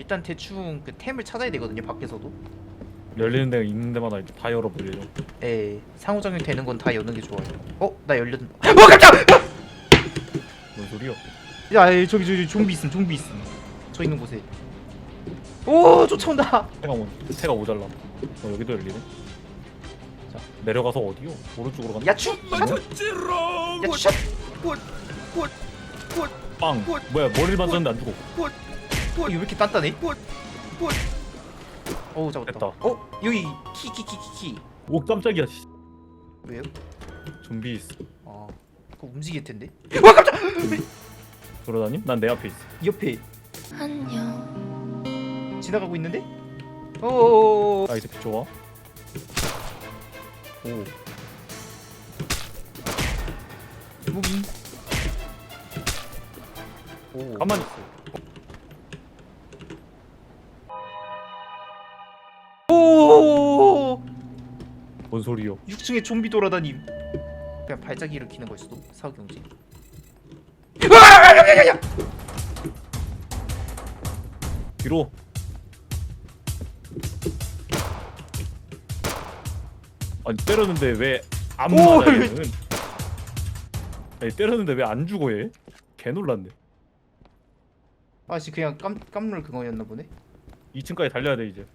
일단 대충 그 템을 찾아야 되거든요 밖에서도 열리는 데가 있는 데마다 이제 다 열어버리죠. 에 예, 상호작용 되는 건 다 여는 게 좋아요 어? 나 열렸.. 아! 어 깜짝! 아! 뭔 소리야? 야 야, 저기 저기 좀비 있음 좀비 있음 저 있는 곳에 오 쫓아온다 태가 뭐? 태가 모자라. 어 여기도 열리네. 자 내려가서 어디요? 오른쪽으로 간다. 야추! 야추! 야추! 꽃, 꽃, 빵. 뭐야 머리를 맞았는데 안 죽어. 이거 왜 이렇게 단단해? 어우 잡았다. 됐다. 어 여기 키 키 키 키키 오 깜짝이야 씨. 왜요? 좀비 있어 아 그거 움직일 텐데. 어, 와 깜짝! 돌아다님? 난 내 앞에 있어 옆에 안녕. 지나가고 있는데? 어어어어 나 이제 좋아 오 무빙. 오 가만히 있어 뭔 소리요? 6층에 좀비 돌아다님 그냥 발작 일으키는 걸 수도 사후경직 뒤로. 아니 때렸는데 왜안 맞는? 아니 때렸는데 왜안 죽어 얘? 개 놀랐네. 아씨 그냥 깜 깜놀 그거였나 보네. 2층까지 달려야 돼 이제.